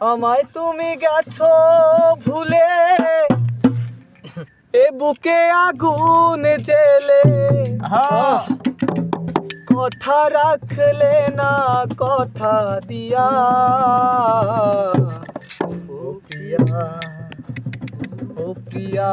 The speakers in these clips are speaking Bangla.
আমায় তুমি গেছ ভুলে। এ বুকে আগুন জেলে। কথা রাখলে না, কথা দিয়া। ও পিয়া ও পিয়া।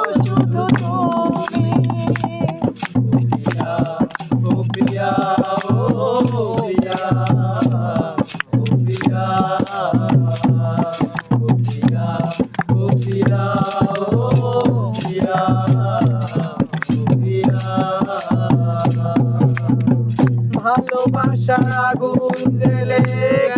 sagunt.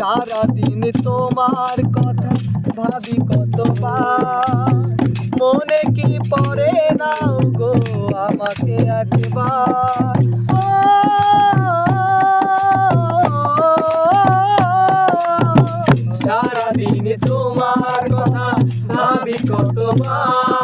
সারাদিন তোমার কথা ভাবি কতবার। মনে কি পরে না গো আমাকে একবার? সারাদিন তোমার কথা ভাবি কতবার?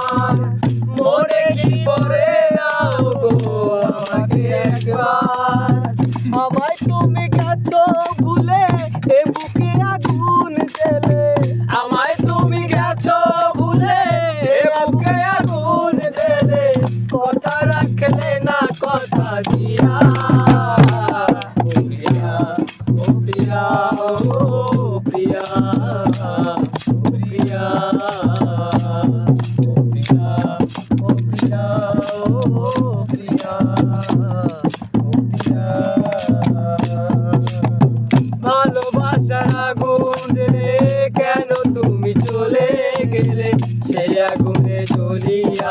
ভালোবাসার আগুনে কেন তুমি চলে গেলে? সে আগুনে চলিয়া